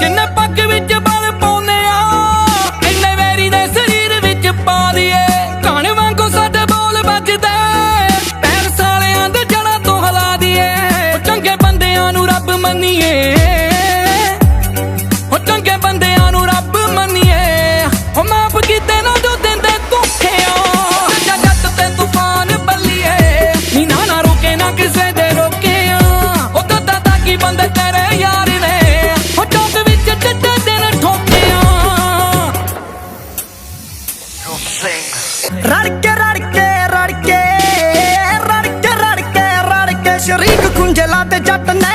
ਜਿੰਨੇ ਪੱਗ ਵਿੱਚ ਬਲ ਪਾਉਨੇ ਆ। ਇੰਨੇ ਵੈਰੀ ਦੇ ਸਰੀਰ ਵਿੱਚ ਪਾ ਦਈਏ। ਕਣ ਵਾਂਗੂ ਸਾਡੇ ਬੋਲ ਵੱਜਦੇ? ਪੈਰ ਸਾਲਿਆਂ ਦੇ ਜਣਾ ਤੋਂ ਹਲਾ ਦਈਏ। ਚੰਗੇ ਬੰਦਿਆਂ ਨੂੰ ਰੱਬ ਮੰਨੀਏ। ਸਿੰਘ ਰੜ ਕੇ ਰੜ ਕੇ ਰੜ ਕੇ ਰੜ ਕੇ ਰੜ ਕੇ ਰੜ ਕੇ ਸ਼ਰੀਕ ਖੁੰਝਲਾ ਤੇ ਜੱਟ ਨੇ